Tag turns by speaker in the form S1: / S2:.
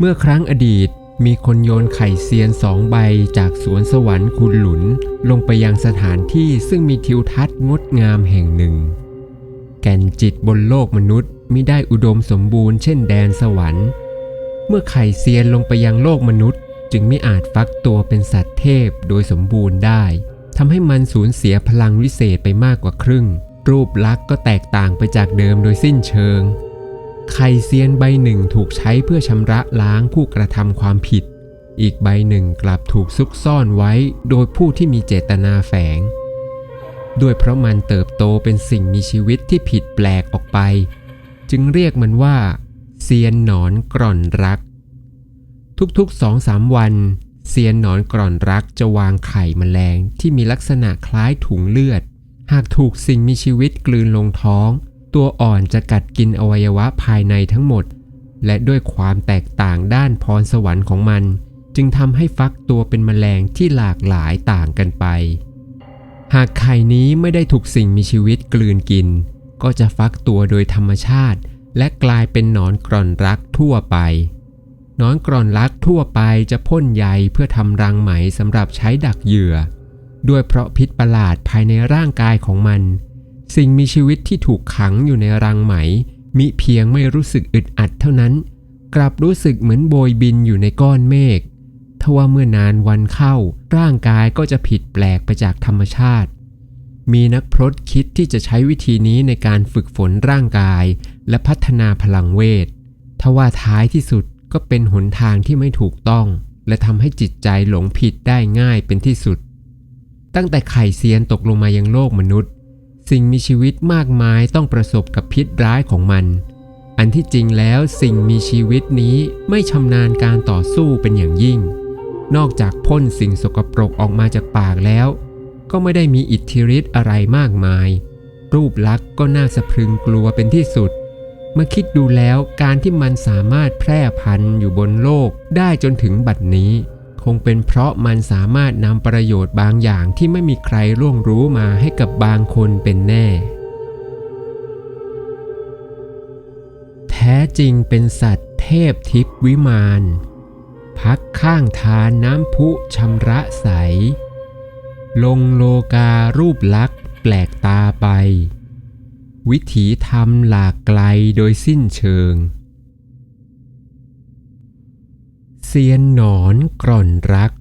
S1: เมื่อครั้งอดีตมีคนโยนไข่เซียนสองใบจากสวนสวรรค์คุณหลุน ลงไปยังสถานที่ซึ่งมีทิวทัศน์งดงามแห่งหนึ่ง แก่นจิตบนโลกมนุษย์มิได้อุดมสมบูรณ์เช่นแดนสวรรค์ เมื่อไข่เซียนลงไปยังโลกมนุษย์ จึงไม่อาจฟักตัวเป็นสัตว์เทพโดยสมบูรณ์ได้ทำให้มันสูญเสียพลังวิเศษไปมากกว่าครึ่ง รูปลักษณ์ก็แตกต่างไปจากเดิมโดยสิ้นเชิง ไข่เซียนใบหนึ่งถูกใช้เพื่อชำระล้างผู้กระทำความผิด อีกใบหนึ่งกลับถูกซุกซ่อนไว้โดยผู้ที่มีเจตนาแฝง ด้วยเพราะมันเติบโตเป็นสิ่งมีชีวิตที่ผิดแปลกออกไป จึงเรียกมันว่า เซียนหนอนกร่อนรัก ทุกๆสองสามวันเซียนหนอนกร่อนรักจะวางไข่แมลงที่มีลักษณะคล้ายถุงเลือด หากถูกสิ่งมีชีวิตกลืนลงท้อง ตัวอ่อนจะกัดกินอวัยวะภายในทั้งหมด และด้วยความแตกต่างด้านพรสวรรค์ของมัน จึงทำให้ฟักตัวเป็นแมลงที่หลากหลายต่างกันไป หากไข่นี้ไม่ได้ถูกสิ่งมีชีวิตกลืนกิน ก็จะฟักตัวโดยธรรมชาติ และกลายเป็นหนอนกร่อนรักทั่วไปหนอนกร่อนรักทั่วไปจะพ่นใยเพื่อทำรังไหมสำหรับใช้ดักเหยื่อ ด้วยเพราะพิษประหลาดภายในร่างกายของมัน สิ่งมีชีวิตที่ถูกขังอยู่ในรังไหม มิเพียงไม่รู้สึกอึดอัดเท่านั้น กลับรู้สึกเหมือนโบยบินอยู่ในก้อนเมฆทว่าเมื่อนานวันเข้า ร่างกายก็จะผิดแปลกไปจากธรรมชาติ มีนักพรตคิดที่จะใช้วิธีนี้ในการฝึกฝนร่างกาย และพัฒนาพลังเวททว่าท้ายที่สุดก็เป็นหนทางที่ไม่ถูกต้อง และทำให้จิตใจหลงผิดได้ง่ายเป็นที่สุด ตั้งแต่ไข่เซียนตกลงมายังโลกมนุษย์ สิ่งมีชีวิตมากมายต้องประสบกับพิษร้ายของมัน อันที่จริงแล้วสิ่งมีชีวิตนี้ไม่ชำนาญการต่อสู้เป็นอย่างยิ่ง นอกจากพ่นสิ่งสกปรกออกมาจากปากแล้ว ก็ไม่ได้มีอิทธิฤทธิ์อะไรมากมาย รูปลักษณ์ก็น่าสะพรึงกลัวเป็นที่สุด เมื่อคิดดูแล้วการที่มันสามารถแพร่พันธุ์อยู่บนโลกได้จนถึงบัดนี้ งเป็นเพราะมันสามารถนำประโยชน์บางอย่างที่ไม่มีใครร่วงรู้มาให้กับบางคนเป็นแน่ แท้จริงเป็นสัตว์เทพทิพวิมานพักข้างทานน้ำพุชำระใส ลงโลการูปลักษณ์แปลกตาไป วิถีธรรมหลากไกลโดยสิ้นเชิง เซียนหนอนกร่อนรัก